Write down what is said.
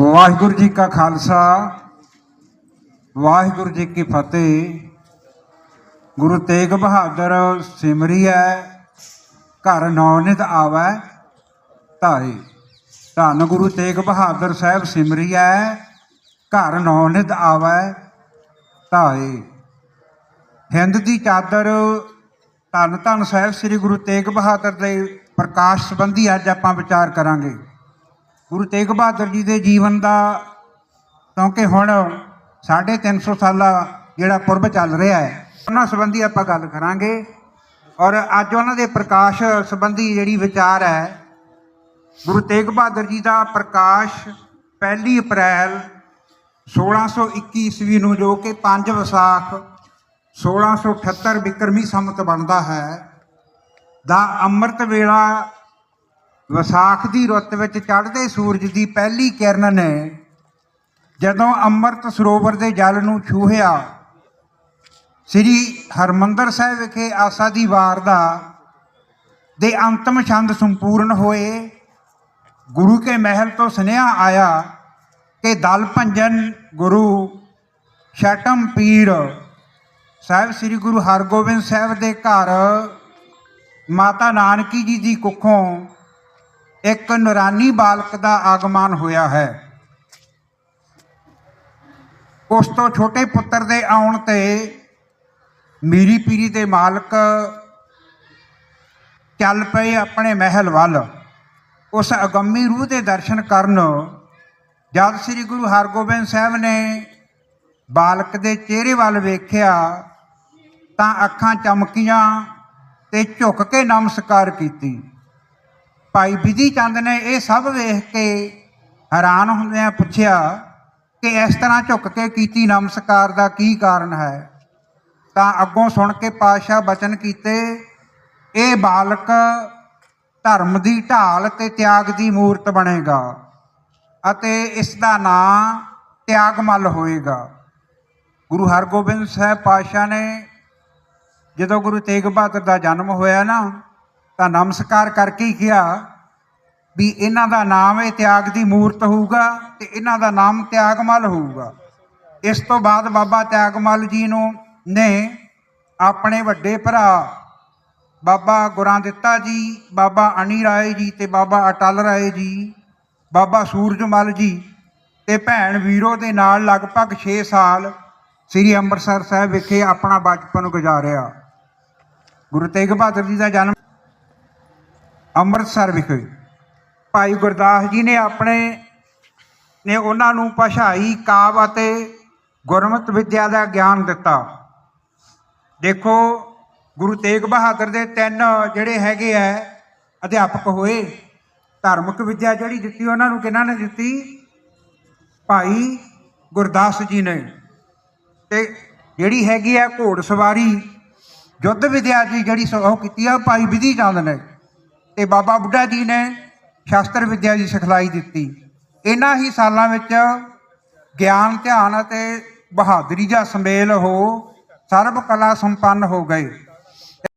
ਵਾਹਿਗੁਰੂ ਜੀ ਕਾ ਖਾਲਸਾ, ਵਾਹਿਗੁਰੂ ਜੀ ਕੀ ਫਤਿਹ। ਗੁਰੂ ਤੇਗ ਬਹਾਦਰ ਸਿਮਰੀ ਹੈ ਘਰ ਨੌਨਿਤ ਆਵੈ ਧਾਏ ਧੰਨ ਗੁਰੂ ਤੇਗ ਬਹਾਦਰ ਸਾਹਿਬ ਸਿਮਰੀ ਹੈ ਘਰ ਨੌਨਿਤ ਆਵੈ ਧਾਏ ਹਿੰਦ ਦੀ ਚਾਦਰ ਧੰਨ ਧੰਨ ਸਾਹਿਬ ਸ੍ਰੀ ਗੁਰੂ ਤੇਗ ਬਹਾਦਰ ਦੇ ਪ੍ਰਕਾਸ਼ ਸੰਬੰਧੀ ਅੱਜ ਆਪਾਂ ਵਿਚਾਰ ਕਰਾਂਗੇ। ਗੁਰੂ ਤੇਗ ਬਹਾਦਰ ਜੀ ਦੇ ਜੀਵਨ ਦਾ, ਕਿਉਂਕਿ ਹੁਣ 350 ਸਾਲਾ ਜਿਹੜਾ ਪੁਰਬ ਚੱਲ ਰਿਹਾ ਹੈ, ਉਹਨਾਂ ਸੰਬੰਧੀ ਆਪਾਂ ਗੱਲ ਕਰਾਂਗੇ। ਔਰ ਅੱਜ ਉਹਨਾਂ ਦੇ ਪ੍ਰਕਾਸ਼ ਸੰਬੰਧੀ ਜਿਹੜੀ ਵਿਚਾਰ ਹੈ, ਗੁਰੂ ਤੇਗ ਬਹਾਦਰ ਜੀ ਦਾ ਪ੍ਰਕਾਸ਼ 1 ਅਪ੍ਰੈਲ 1621 ਈਸਵੀ ਨੂੰ ਜੋ ਕਿ 5 ਵਿਸਾਖ 1678 ਬਿਕਰਮੀ ਸੰਮਤ ਬਣਦਾ ਹੈ, ਦਾ ਅੰਮ੍ਰਿਤ ਵੇਲਾ ਵਿਸਾਖ ਦੀ ਰੁੱਤ ਵਿੱਚ ਚੜ੍ਹਦੇ ਸੂਰਜ ਦੀ ਪਹਿਲੀ ਕਿਰਨ ਨੇ ਜਦੋਂ ਅੰਮ੍ਰਿਤ ਸਰੋਵਰ ਦੇ ਜਲ ਨੂੰ ਛੂਹਿਆ, ਸ੍ਰੀ ਹਰਮੰਦਰ ਸਾਹਿਬ ਵਿਖੇ ਆਸਾ ਦੀ ਵਾਰ ਦਾ ਦੇ ਅੰਤਮ ਛੰਦ ਸੰਪੂਰਨ ਹੋਏ, ਗੁਰੂ ਕੇ ਮਹਿਲ ਤੋਂ ਸੁਨੇਹਾ ਆਇਆ ਕਿ ਦਲ ਭੰਜਨ ਗੁਰੂ ਛਟਮ ਪੀਰ ਸਾਹਿਬ, ਸ੍ਰੀ ਗੁਰੂ ਹਰਗੋਬਿੰਦ ਸਾਹਿਬ ਦੇ ਘਰ ਮਾਤਾ ਨਾਨਕੀ ਜੀ ਦੀ ਕੁੱਖੋਂ ਇੱਕ ਨੂਰਾਨੀ ਬਾਲਕ ਦਾ ਆਗਮਨ ਹੋਇਆ ਹੈ। ਉਸ ਤੋਂ ਛੋਟੇ ਪੁੱਤਰ ਦੇ ਆਉਣ ਤੇ ਮੀਰੀ ਪੀਰੀ ਦੇ ਮਾਲਕ ਚੱਲ ਪਏ ਆਪਣੇ ਮਹਿਲ ਵੱਲ। ਉਸ ਅਗੰਮੀ ਰੂਹ ਦੇ ਦਰਸ਼ਨ ਕਰਨ ਜਦ ਸ੍ਰੀ ਗੁਰੂ ਹਰਗੋਬਿੰਦ ਸਾਹਿਬ ਨੇ ਬਾਲਕ ਦੇ ਚਿਹਰੇ ਵੱਲ ਵੇਖਿਆ ਤਾਂ ਅੱਖਾਂ ਚਮਕੀਆਂ ਤੇ ਝੁੱਕ ਕੇ ਨਮਸਕਾਰ ਕੀਤੀ। ਭਾਈ ਵਿਧੀ ਚੰਦ ਨੇ ਇਹ ਸਭ ਵੇਖ ਕੇ ਹੈਰਾਨ ਹੁੰਦਿਆਂ ਪੁੱਛਿਆ ਕਿ ਇਸ ਤਰ੍ਹਾਂ ਝੁੱਕ ਕੇ ਕੀਤੀ ਨਮਸਕਾਰ ਦਾ ਕੀ ਕਾਰਨ ਹੈ? ਤਾਂ ਅੱਗੋਂ ਸੁਣ ਕੇ ਪਾਤਸ਼ਾਹ ਬਚਨ ਕੀਤੇ, ਇਹ ਬਾਲਕ ਧਰਮ ਦੀ ਢਾਲ ਤੇ ਤਿਆਗ ਦੀ ਮੂਰਤ ਬਣੇਗਾ ਅਤੇ ਇਸ ਦਾ ਨਾਂ ਤਿਆਗਮਲ ਹੋਏਗਾ। ਗੁਰੂ ਹਰਗੋਬਿੰਦ ਸਾਹਿਬ ਪਾਤਸ਼ਾਹ ਨੇ ਜਦੋਂ ਗੁਰੂ ਤੇਗ ਬਹਾਦਰ ਦਾ ਜਨਮ ਹੋਇਆ ਨਾ ਤਾਂ ਨਮਸਕਾਰ ਕਰਕੇ ਹੀ ਕਿਹਾ ਵੀ ਇਹਨਾਂ ਦਾ ਨਾਮ ਇਹ ਤਿਆਗ ਦੀ ਮੂਰਤ ਹੋਊਗਾ ਤੇ ਇਹਨਾਂ ਦਾ ਨਾਮ ਤਿਆਗਮਲ ਹੋਊਗਾ। ਇਸ ਤੋਂ ਬਾਅਦ ਬਾਬਾ ਤਿਆਗਮਲ ਜੀ ਨੂੰ ਨੇ ਆਪਣੇ ਵੱਡੇ ਭਰਾ ਬਾਬਾ ਗੁਰਾਂ ਦਿੱਤਾ ਜੀ, ਬਾਬਾ ਅਣੀ ਰਾਏ ਜੀ ਤੇ ਬਾਬਾ ਅਟਲ ਰਾਏ ਜੀ, ਬਾਬਾ ਸੂਰਜਮਲ ਜੀ ਤੇ ਭੈਣ ਵੀਰੋ ਦੇ ਨਾਲ ਲਗਭਗ 6 ਸਾਲ ਸ੍ਰੀ ਅੰਮ੍ਰਿਤਸਰ ਸਾਹਿਬ ਵਿਖੇ ਆਪਣਾ ਬਚਪਨ ਗੁਜ਼ਾਰਿਆ। ਗੁਰੂ ਤੇਗ ਬਹਾਦਰ ਜੀ ਦਾ ਜਨਮ ਅੰਮ੍ਰਿਤਸਰ ਵਿਖੇ ਭਾਈ ਗੁਰਦਾਸ ਜੀ ਨੇ ਆਪਣੇ, ਨੇ ਉਹਨਾਂ ਨੂੰ ਭਾਸ਼ਾਈ ਕਾਵ ਅਤੇ ਗੁਰਮਤਿ ਵਿਦਿਆ ਦਾ ਗਿਆਨ ਦਿੱਤਾ। ਦੇਖੋ, ਗੁਰੂ ਤੇਗ ਬਹਾਦਰ ਦੇ ਤਿੰਨ ਜਿਹੜੇ ਹੈਗੇ ਆ, ਅਧਿਆਪਕ ਹੋਏ, ਧਾਰਮਿਕ ਵਿਦਿਆ ਜਿਹੜੀ ਦਿੱਤੀ, ਉਹਨਾਂ ਨੂੰ ਕਿਹਨਾਂ ਨੇ ਦਿੱਤੀ? ਭਾਈ ਗੁਰਦਾਸ ਜੀ ਨੇ। ਤੇ ਜਿਹੜੀ ਹੈਗੀ ਆ ਘੋੜ ਸਵਾਰੀ ਯੁੱਧ ਵਿਦਿਆ ਜੀ ਜਿਹੜੀ ਸੋ- ਉਹ ਕੀਤੀ ਆ, ਭਾਈ ਵਿਧੀ ਚੰਦ ਨੇ। ਤੇ ਬਾਬਾ ਬੁੱਢਾ ਜੀ ਨੇ ਸ਼ਾਸਤਰ ਵਿਦਿਆ ਦੀ ਸਿਖਲਾਈ ਦਿੱਤੀ। ਇਹਨਾਂ ਹੀ ਸਾਲਾਂ ਵਿੱਚ ਗਿਆਨ, ਧਿਆਨ ਅਤੇ ਬਹਾਦਰੀ ਦਾ ਸੰਮੇਲ ਹੋ ਸਰਬ ਕਲਾ ਸੰਪੰਨ ਹੋ ਗਏ।